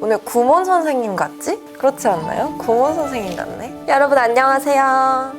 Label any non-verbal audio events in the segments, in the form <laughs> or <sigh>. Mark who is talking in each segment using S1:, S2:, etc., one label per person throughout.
S1: 오늘 구몬 선생님 같지? 그렇지 않나요? 구몬 선생님 같네. 여러분 안녕하세요.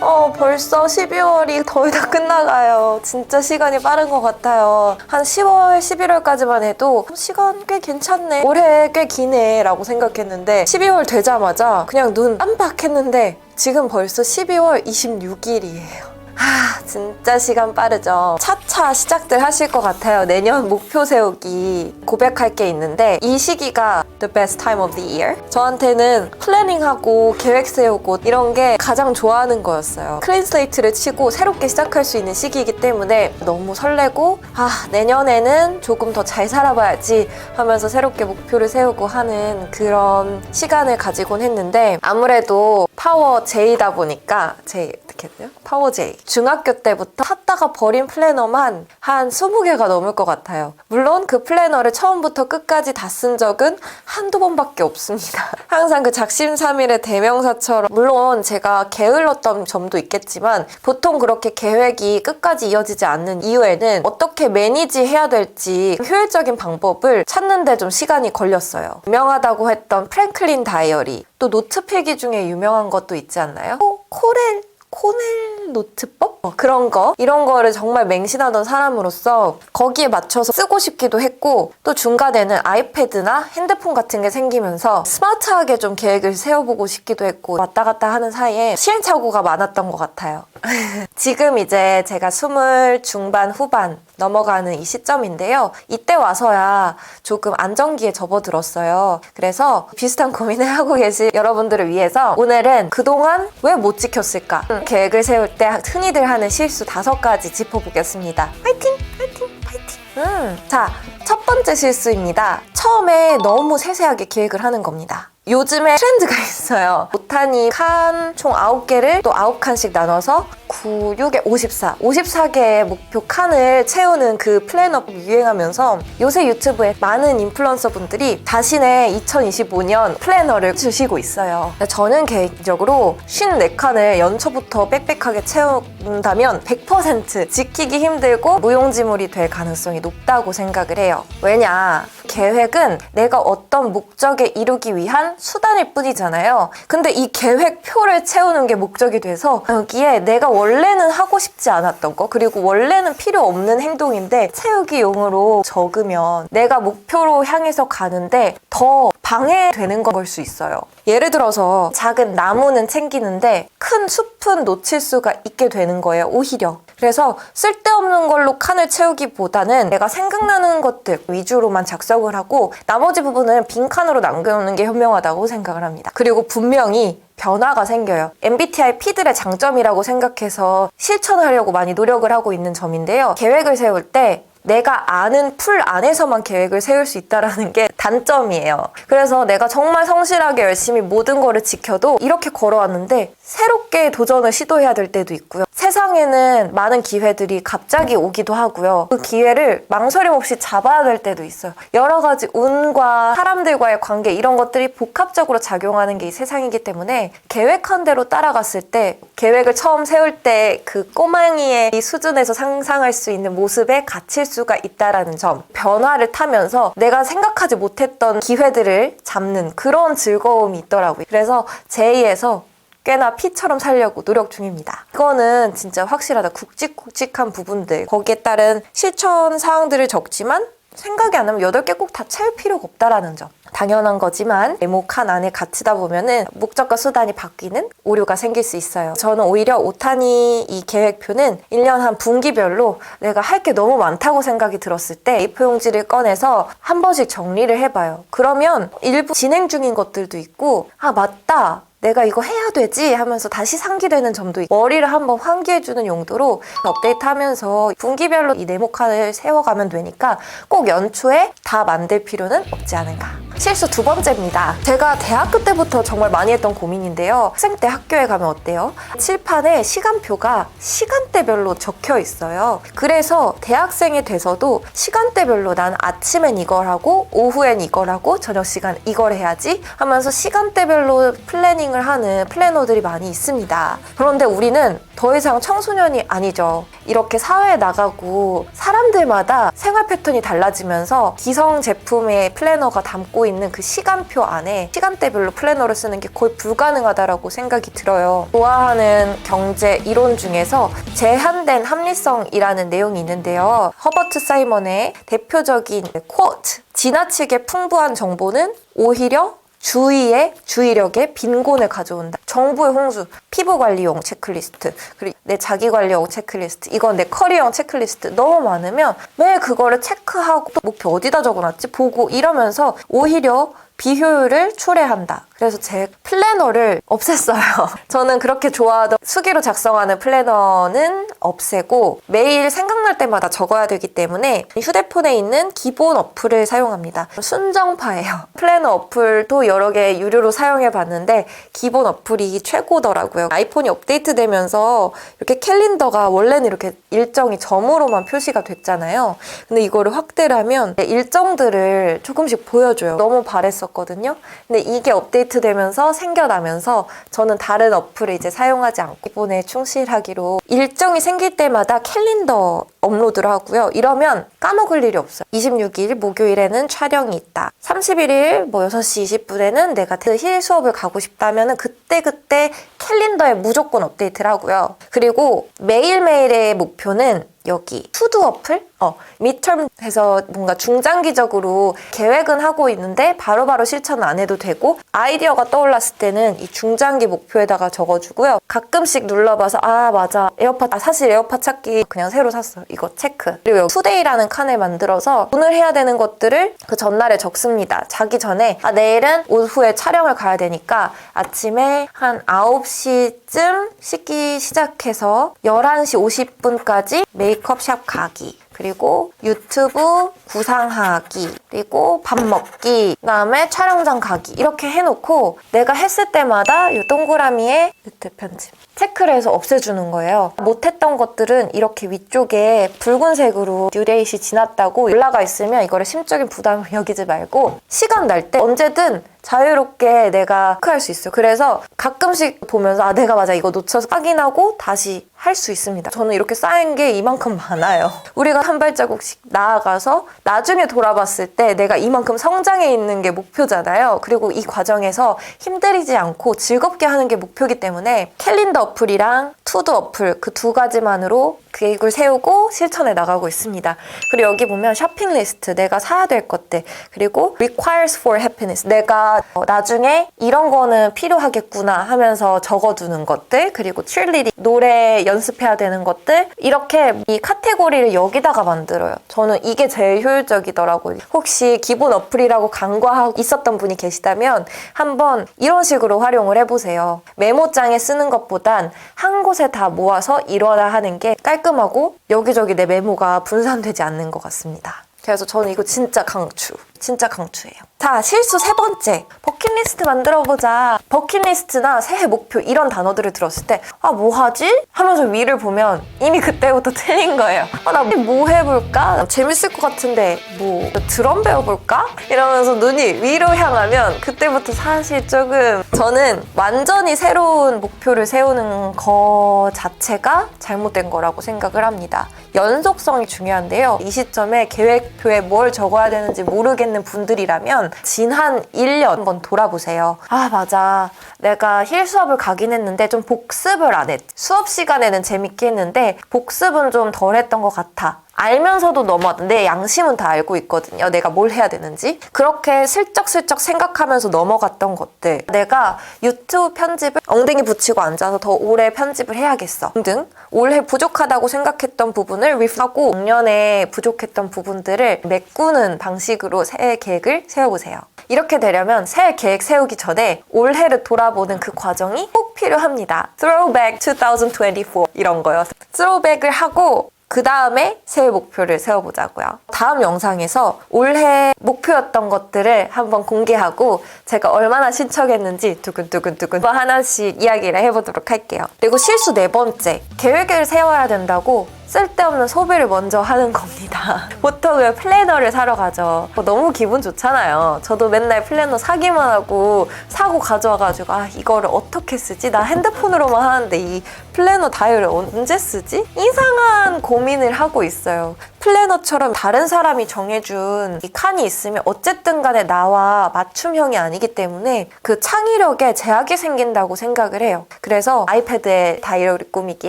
S1: 어, 벌써 12월이 거의 다 끝나가요. 진짜 시간이 빠른 것 같아요. 한 10월, 11월까지만 해도 시간 꽤 괜찮네. 올해 꽤 기네. 라고 생각했는데 12월 되자마자 그냥 눈 깜빡했는데 지금 벌써 12월 26일이에요. 아, 진짜 시간 빠르죠. 차차 시작들 하실 것 같아요. 내년 목표 세우기 고백할 게 있는데 이 시기가 the best time of the year. 저한테는 플래닝하고 계획 세우고 이런 게 가장 좋아하는 거였어요. 클린 슬레이트를 치고 새롭게 시작할 수 있는 시기이기 때문에 너무 설레고 아, 내년에는 조금 더 잘 살아봐야지 하면서 새롭게 목표를 세우고 하는 그런 시간을 가지곤 했는데 아무래도 파워 J다 보니까 J 어떻게 해요? 파워 J. 중학교 때부터 샀다가 버린 플래너만 한 20개가 넘을 것 같아요. 물론 그 플래너를 처음부터 끝까지 다 쓴 적은 한두 번밖에 없습니다. <laughs> 항상 그 작심삼일의 대명사처럼 물론 제가 게을렀던 점도 있겠지만 보통 그렇게 계획이 끝까지 이어지지 않는 이유에는 어떻게 매니지 해야 될지 효율적인 방법을 찾는데 좀 시간이 걸렸어요. 유명하다고 했던 프랭클린 다이어리 또 노트 필기 중에 유명한 것도 있지 않나요? 코, 코렐 코넬 노트법? 어, 그런 거 이런 거를 정말 맹신하던 사람으로서 거기에 맞춰서 쓰고 싶기도 했고 또 중간에는 아이패드나 핸드폰 같은 게 생기면서 스마트하게 좀 계획을 세워보고 싶기도 했고 왔다 갔다 하는 사이에 시행착오가 많았던 것 같아요. <laughs> 지금 이제 제가 스물 중반 후반 넘어가는 이 시점인데요. 이때 와서야 조금 안정기에 접어들었어요. 그래서 비슷한 고민을 <laughs> 하고 계실 여러분들을 위해서 오늘은 그동안 왜 못 지켰을까? 계획을 세울 때 흔히들 하는 실수 다섯 가지 짚어보겠습니다. 화이팅! 화이팅! 화이팅! 음, 자, 첫 번째 실수입니다. 처음에 너무 세세하게 계획을 하는 겁니다. 요즘에 트렌드가 <laughs> 있어요. 오타니 칸 총 9개를 또 9칸씩 나눠서 9, 6에 54. 54개의 목표 칸을 채우는 그 플래너가 유행하면서 요새 유튜브에 많은 인플루언서 분들이 자신의 2025년 플래너를 주시고 있어요. 저는 개인적으로 54칸을 연초부터 빽빽하게 채운다면 100% 지키기 힘들고 무용지물이 될 가능성이 높다고 생각을 해요. 왜냐? 계획은 내가 어떤 목적에 이루기 위한 수단일 뿐이잖아요. 근데 이 계획표를 채우는 게 목적이 돼서 여기에 내가 원래는 하고 싶지 않았던 거 그리고 원래는 필요 없는 행동인데 채우기 용으로 적으면 내가 목표로 향해서 가는데 더 방해되는 걸 수 있어요. 예를 들어서 작은 나무는 챙기는데 큰 숲은 놓칠 수가 있게 되는 거예요. 오히려. 그래서 쓸데없는 걸로 칸을 채우기보다는 내가 생각나는 것들 위주로만 작성을 하고 나머지 부분은 빈 칸으로 남겨놓는 게 현명하다고 생각을 합니다. 그리고 분명히 변화가 생겨요. MBTI P들의 장점이라고 생각해서 실천하려고 많이 노력을 하고 있는 점인데요. 계획을 세울 때 내가 아는 풀 안에서만 계획을 세울 수 있다라는 게 단점이에요. 그래서 내가 정말 성실하게 열심히 모든 거를 지켜도 이렇게 걸어왔는데 새롭게 도전을 시도해야 될 때도 있고요. 세상에는 많은 기회들이 갑자기 오기도 하고요. 그 기회를 망설임 없이 잡아야 될 때도 있어요. 여러 가지 운과 사람들과의 관계 이런 것들이 복합적으로 작용하는 게 이 세상이기 때문에 계획한 대로 따라갔을 때 계획을 처음 세울 때 그 꼬맹이의 이 수준에서 상상할 수 있는 모습에 갇힐 수가 있다라는 점. 변화를 타면서 내가 생각하지 못했던 기회들을 잡는 그런 즐거움이 있더라고요. 그래서 제2에서 꽤나 피처럼 살려고 노력 중입니다. 이거는 진짜 확실하다. 굵직굵직한 부분들. 거기에 따른 실천 사항들을 적지만 생각이 안 나면 8개 꼭 다 채울 필요가 없다라는 점. 당연한 거지만 네모 칸 안에 갇히다 보면은 목적과 수단이 바뀌는 오류가 생길 수 있어요. 저는 오히려 오타니 이 계획표는 1년 한 분기별로 내가 할 게 너무 많다고 생각이 들었을 때 A4 용지를 꺼내서 한 번씩 정리를 해봐요. 그러면 일부 진행 중인 것들도 있고 아 맞다. 내가 이거 해야 되지 하면서 다시 상기되는 점도 있고 머리를 한번 환기해주는 용도로 업데이트하면서 분기별로 이 네모칸을 세워가면 되니까 꼭 연초에 다 만들 필요는 없지 않을까. 실수 두 번째입니다. 제가 대학교 때부터 정말 많이 했던 고민인데요. 학생 때 학교에 가면 어때요? 칠판에 시간표가 시간대별로 적혀 있어요. 그래서 대학생이 돼서도 시간대별로 난 아침엔 이걸 하고 오후엔 이걸 하고 저녁 시간 이걸 해야지 하면서 시간대별로 플래닝을 하는 플래너들이 많이 있습니다. 그런데 우리는 더 이상 청소년이 아니죠. 이렇게 사회에 나가고 사람들마다 생활 패턴이 달라지면서 기성 제품의 플래너가 담고 있는 그 시간표 안에 시간대별로 플래너를 쓰는 게 거의 불가능하다라고 생각이 들어요. 좋아하는 경제 이론 중에서 제한된 합리성이라는 내용이 있는데요. 허버트 사이먼의 대표적인 쿼트 지나치게 풍부한 정보는 오히려 주의의 주의력의 빈곤을 가져온다. 정보의 홍수, 피부 관리용 체크리스트, 그리고 내 자기 관리용 체크리스트, 이건 내 커리어용 체크리스트 너무 많으면 매일 그거를 체크하고 또 목표 어디다 적어놨지 보고 이러면서 오히려 비효율을 초래한다. 그래서 제 플래너를 없앴어요. <laughs> 저는 그렇게 좋아하던 수기로 작성하는 플래너는 없애고 매일 생각날 때마다 적어야 되기 때문에 휴대폰에 있는 기본 어플을 사용합니다. 순정파예요. <laughs> 플래너 어플도 여러 개 유료로 사용해 봤는데 기본 어플이 최고더라고요. 아이폰이 업데이트되면서 이렇게 캘린더가 원래는 이렇게 일정이 점으로만 표시가 됐잖아요. 근데 이거를 확대를 하면 일정들을 조금씩 보여줘요. 너무 바랬었거든요. 근데 이게 업데이트 되면서 생겨나면서 저는 다른 어플을 이제 사용하지 않고 이번에 충실하기로 일정이 생길 때마다 캘린더 업로드를 하고요. 이러면 까먹을 일이 없어요. 26일 목요일에는 촬영이 있다. 31일 뭐 6시 20분에는 내가 힐 수업을 가고 싶다면은 그때그때 캘린더에 무조건 업데이트를 하고요. 그리고 매일매일의 목표는 여기 투두 어플? 어, 미텀에서 뭔가 중장기적으로 계획은 하고 있는데 바로 바로 실천 안 해도 되고 아이디어가 떠올랐을 때는 이 중장기 목표에다가 적어주고요. 가끔씩 눌러봐서 아 맞아 에어팟 아 사실 에어팟 찾기 그냥 새로 샀어 이거 체크 그리고 투데이라는 칸을 만들어서 오늘 해야 되는 것들을 그 전날에 적습니다. 자기 전에 아 내일은 오후에 촬영을 가야 되니까 아침에 한 9시쯤 씻기 시작해서 11시 50분까지 메이크업 샵 가기 그리고 유튜브 구상하기 그리고 밥 먹기 그다음에 촬영장 가기 이렇게 해놓고 내가 했을 때마다 이 동그라미에 밑에 편집 체크를 해서 없애주는 거예요. 못했던 것들은 이렇게 위쪽에 붉은색으로 듀레이시 지났다고 올라가 있으면 이거를 심적인 부담을 <laughs> 여기지 말고 시간 날 때 언제든 자유롭게 내가 체크할 수 있어요. 그래서 가끔씩 보면서 아 내가 맞아 이거 놓쳐서 확인하고 다시 할 수 있습니다. 저는 이렇게 쌓인 게 이만큼 많아요. 우리가 한 발자국씩 나아가서 나중에 돌아봤을 때 내가 이만큼 성장해 있는 게 목표잖아요. 그리고 이 과정에서 힘들이지 않고 즐겁게 하는 게 목표이기 때문에 캘린더 어플이랑 투두 어플 그 두 가지만으로 계획을 세우고 실천해 나가고 있습니다. 그리고 여기 보면 쇼핑 리스트 내가 사야 될 것들 그리고 requires for happiness 내가 어, 나중에 이런 거는 필요하겠구나 하면서 적어두는 것들 그리고 cheerleading 노래 연습해야 되는 것들 이렇게 이 카테고리를 여기다가 만들어요. 저는 이게 제일 효율적이더라고요. 혹시 기본 어플이라고 간과하고 있었던 분이 계시다면 한번 이런 식으로 활용을 해보세요. 메모장에 쓰는 것보단 한 곳에 다 모아서 일어나 하는 게 깔끔하고 여기저기 내 메모가 분산되지 않는 것 같습니다. 그래서 저는 이거 진짜 강추. 진짜 강추예요. 자, 실수 세 번째. 버킷리스트 만들어보자. 버킷리스트나 새해 목표 이런 단어들을 들었을 때, 아, 뭐 하지? 하면서 위를 보면 이미 그때부터 <laughs> 틀린 거예요. 아, 나 뭐 해볼까? 재밌을 것 같은데, 뭐, 드럼 배워볼까? 이러면서 눈이 위로 향하면 그때부터 사실 조금 저는 완전히 새로운 목표를 세우는 거 자체가 잘못된 거라고 생각을 합니다. 연속성이 중요한데요. 이 시점에 계획표에 뭘 적어야 되는지 모르겠는 분들이라면 지난 1년 한번 돌아보세요. 아, 맞아. 내가 힐 수업을 가긴 했는데 좀 복습을 안 했. 수업 시간에는 재밌게 했는데 복습은 좀 덜 했던 것 같아. 알면서도 넘어왔던 내 양심은 다 알고 있거든요. 내가 뭘 해야 되는지. 그렇게 슬쩍슬쩍 생각하면서 넘어갔던 것들. 내가 유튜브 편집을 엉덩이 붙이고 앉아서 더 오래 편집을 해야겠어. 등 올해 부족하다고 생각했던 부분을 리프하고 작년에 부족했던 부분들을 메꾸는 방식으로 새해 계획을 세워보세요. 이렇게 되려면 새해 계획 세우기 전에 올해를 돌아보는 그 과정이 꼭 필요합니다. Throwback 2024 이런 거요. Throwback을 하고 그 다음에 새해 목표를 세워보자고요. 다음 영상에서 올해 목표였던 것들을 한번 공개하고 제가 얼마나 신청했는지 두근두근두근 뭐 하나씩 이야기를 해보도록 할게요. 그리고 실수 네 번째, 계획을 세워야 된다고 쓸데없는 소비를 먼저 하는 겁니다. <laughs> 보통은 플래너를 사러 가죠. 뭐 너무 기분 좋잖아요. 저도 맨날 플래너 사기만 하고 사고 가져와가지고 아 이거를 어떻게 쓰지? 나 핸드폰으로만 하는데 이 플래너 다이어를 언제 쓰지? 이상한 고민을 하고 있어요. 플래너처럼 다른 사람이 정해준 이 칸이 있으면 어쨌든 간에 나와 맞춤형이 아니기 때문에 그 창의력에 제약이 생긴다고 생각을 해요. 그래서 아이패드에 다이어리 꾸미기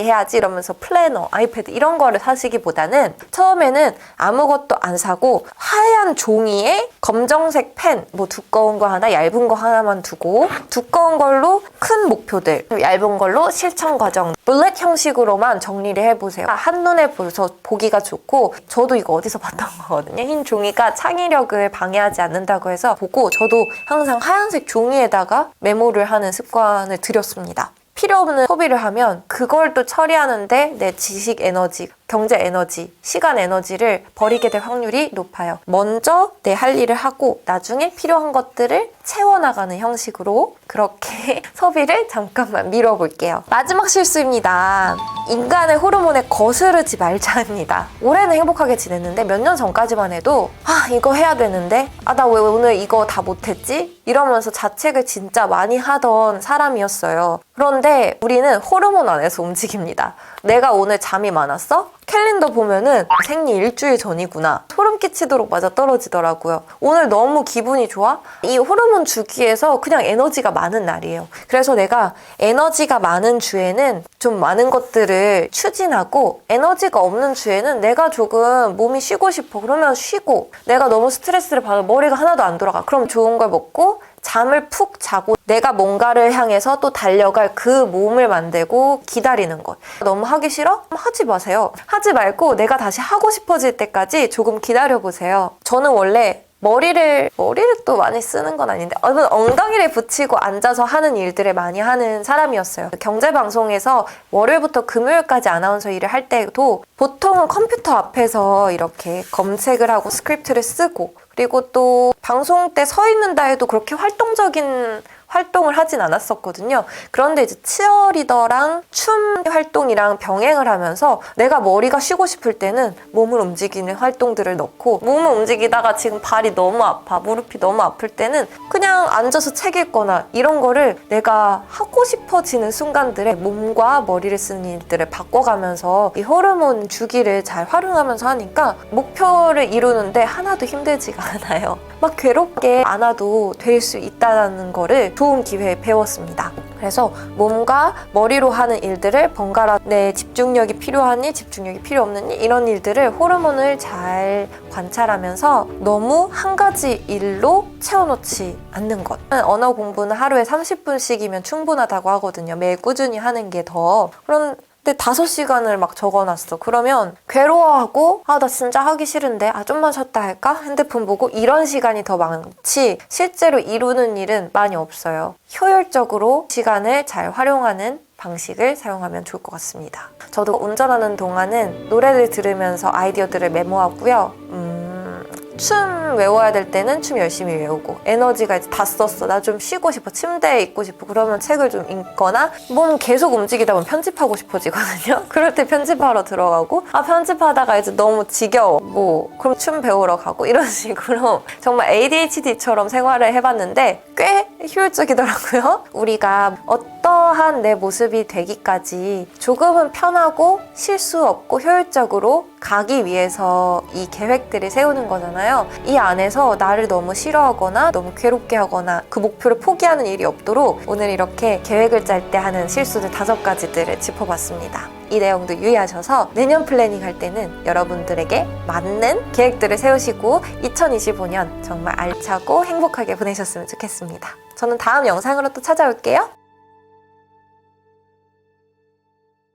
S1: 해야지 이러면서 플래너, 아이패드 이런 거를 사시기보다는 처음에는 아무것도 안 사고 하얀 종이에 검정색 펜, 뭐 두꺼운 거 하나, 얇은 거 하나만 두고 두꺼운 걸로 큰 목표들, 얇은 걸로 실천 과정, 블랙 형식으로만 정리를 해보세요. 한눈에 보서 보기가 좋고 저도 이거 어디서 봤던 <laughs> 거거든요. 흰 종이가 창의력을 방해하지 않는다고 해서 보고 저도 항상 하얀색 종이에다가 메모를 하는 습관을 들였습니다. 필요 없는 소비를 하면 그걸 또 처리하는데 내 지식 에너지, 경제 에너지, 시간 에너지를 버리게 될 확률이 높아요. 먼저 내 할 일을 하고 나중에 필요한 것들을 채워나가는 형식으로 그렇게 <laughs> 소비를 잠깐만 밀어볼게요. 마지막 실수입니다. 인간의 호르몬에 거스르지 말자입니다. 올해는 행복하게 지냈는데 몇 년 전까지만 해도 아 이거 해야 되는데 아 나 왜 오늘 이거 다 못했지? 이러면서 자책을 진짜 많이 하던 사람이었어요. 그런데 우리는 호르몬 안에서 움직입니다. 내가 오늘 잠이 많았어? 캘린더 보면은 생리 일주일 전이구나. 소름 끼치도록 맞아 떨어지더라고요. 오늘 너무 기분이 좋아? 이 호르몬 주기에서 그냥 에너지가 많은 날이에요. 그래서 내가 에너지가 많은 주에는 좀 많은 것들을 추진하고 에너지가 없는 주에는 내가 조금 몸이 쉬고 싶어. 그러면 쉬고 내가 너무 스트레스를 받아 머리가 하나도 안 돌아가. 그럼 좋은 걸 먹고 잠을 푹 자고 내가 뭔가를 향해서 또 달려갈 그 몸을 만들고 기다리는 것. 너무 하기 싫어? 하지 마세요. 하지 말고 내가 다시 하고 싶어질 때까지 조금 기다려 보세요. 저는 원래 머리를 머리를 또 많이 쓰는 건 아닌데 어느 엉덩이를 붙이고 앉아서 하는 일들을 많이 하는 사람이었어요. 경제 방송에서 월요일부터 금요일까지 아나운서 일을 할 때도 보통은 컴퓨터 앞에서 이렇게 검색을 하고 스크립트를 쓰고 그리고 또 방송 때 서 있는다 해도 그렇게 활동적인 활동을 하진 않았었거든요. 그런데 이제 치어리더랑 춤 활동이랑 병행을 하면서 내가 머리가 쉬고 싶을 때는 몸을 움직이는 활동들을 넣고 몸을 움직이다가 지금 발이 너무 아파, 무릎이 너무 아플 때는 그냥 앉아서 책 읽거나 이런 거를 내가 하고 싶어지는 순간들에 몸과 머리를 쓰는 일들을 바꿔가면서 이 호르몬 주기를 잘 활용하면서 하니까 목표를 이루는데 하나도 힘들지가 <laughs> 않아요. 막 괴롭게 않아도 될 수 있다는 거를 좋은 기회에 배웠습니다. 그래서 몸과 머리로 하는 일들을 번갈아 내 집중력이 필요한 일, 집중력이 필요 일 이런 일들을 호르몬을 잘 관찰하면서 너무 한 가지 일로 채워놓지 않는 것. 언어 공부는 하루에 30분씩이면 충분하다고 하거든요. 매일 꾸준히 하는 게 더. 그런 근데 다섯 시간을 막 적어놨어. 그러면 괴로워하고 아 나 진짜 하기 싫은데 아 좀만 쉬었다 할까? 핸드폰 보고 이런 시간이 더 많지 실제로 이루는 일은 많이 없어요. 효율적으로 시간을 잘 활용하는 방식을 사용하면 좋을 것 같습니다. 저도 운전하는 동안은 노래를 들으면서 아이디어들을 메모하고요. 음, 춤 외워야 될 때는 춤 열심히 외우고 에너지가 이제 다 썼어. 나 좀 쉬고 싶어 침대에 있고 싶어. 그러면 책을 좀 읽거나 몸 계속 움직이다 보면 편집하고 싶어지거든요. <laughs> 그럴 때 편집하러 들어가고 아 편집하다가 이제 너무 지겨워 뭐 그럼 춤 배우러 가고 이런 <laughs> 식으로 정말 ADHD처럼 생활을 해봤는데 꽤 효율적이더라고요. <laughs> 우리가 어떠한 내 모습이 되기까지 조금은 편하고 실수 없고 효율적으로 가기 위해서 이 계획들을 세우는 거잖아요. 이 안에서 나를 너무 싫어하거나 너무 괴롭게 하거나 그 목표를 포기하는 일이 없도록 오늘 이렇게 계획을 짤 때 하는 실수들 다섯 가지들을 짚어봤습니다. 이 내용도 유의하셔서 내년 플래닝 할 때는 여러분들에게 맞는 계획들을 세우시고 2025년 정말 알차고 행복하게 보내셨으면 좋겠습니다. 저는 다음 영상으로 또 찾아올게요.